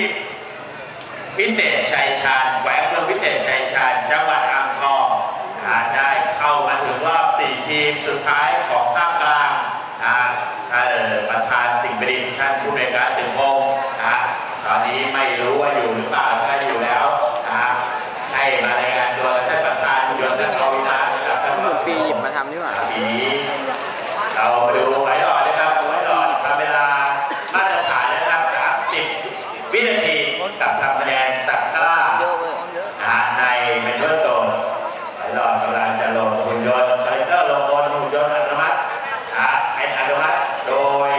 ีพ วิเศษชัยชาญแหวนเมืองวิเศษชัยชาญจังหวัดอ่างทองได้เข้ามาถึงรอบสี่ทีมสุดท้ายของภาคกลางประธานสิงห์บดินท่านผู้บริการถึง กับทำคะแนนตัดกล้าเยอะเว้ยนะในเมนเทอร์โซนไว้หลอดกำลังจะลงหุ่นยนต์คาแรคเตอร์ลงบนหุ่นยนต์อัตโนมัตินะเป็นอัตโนมัติโดย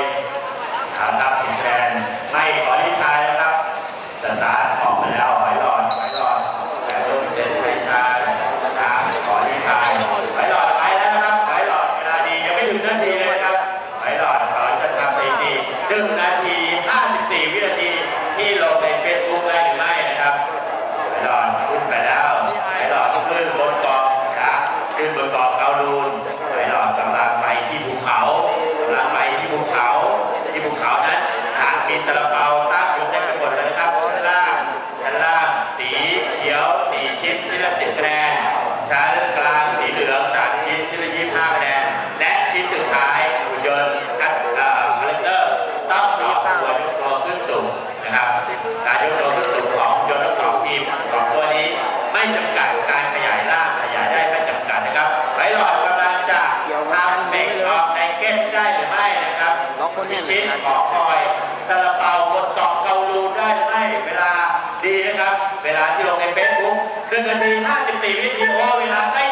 ฐานทัพสิงแดนไม่ขอทิทายนะครับสตาร์ทออกมาแล้วไว้หลอดไว้หลอดแต่ลงเจ็ดชัยชาญนะครับขอทิทายไว้หลอดไปแล้วนะครับไว้หลอดเวลาดียังไม่ถึงนาทีเลยนะครับไว้หลอดเขาจะทำสถิติหนึ่งนาที54วินาทีที่ลงในเฟซบุ๊กได้หรือไม่นะครับ ไผ่หลอดขึ้นไปแล้วไผ่หลอดขึ้นบนเกาะนะขึ้นบนเกาะเกาลูนไผ่หลอดกำลังไปที่ภูเขากำลังไปที่ภูเขา ที่ภูเขานั้นหากมีสระเปาตั้งอยู่เต็มไปหมดเลยนะครับด้านล่างด้านล่างสีเขียวสีชิ้นชิ้นละสิบคะแนนชั้นกลางสีเหลืองสามชิ้นชิ้นละยี่สิบห้าคะแนนและชิ้นสุดท้ายหุ่นยนต์คัดเอ่อคาแรคเตอร์ต้องต่อตัวยกตัวขึ้นสูง นะครับการยกตัวขึ้นสูงของยนต์ทั้งสองทีมสองตัวนี้ ไม่จำกัดการขยายร่างขยายได้ไม่จำกัดนะครับไหลหลอดกำลังจะทำเบรกออกในเก็ตได้หรือไม่นะครับล็อกคนพิแน่นชิตขอคอยซาลาเปาบนเกาะเกาลูนได้หรือไม่เวลาดีนะครับ เวลาที่ลงในเฟซบุ๊กครึ่งนาที54วินาทีโอ้เวลาใกล้